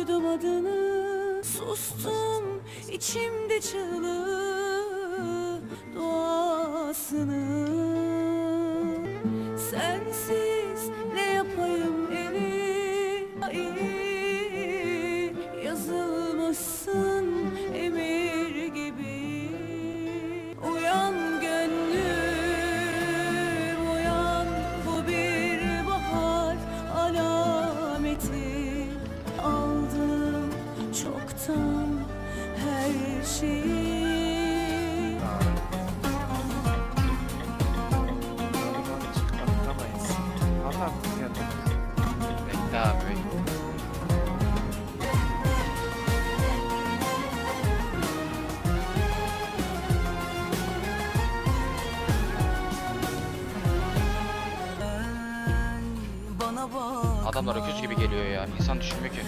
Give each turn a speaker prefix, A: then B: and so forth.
A: duydum adını Sustum içimde çığlığı duasını Sensiz ne yapayım eli Yazılmışsın çoktan her şeyi.
B: Bekle abi.
A: Bana bak
B: Adamlar öküz gibi geliyor ya. İnsan düşünmüyor ki.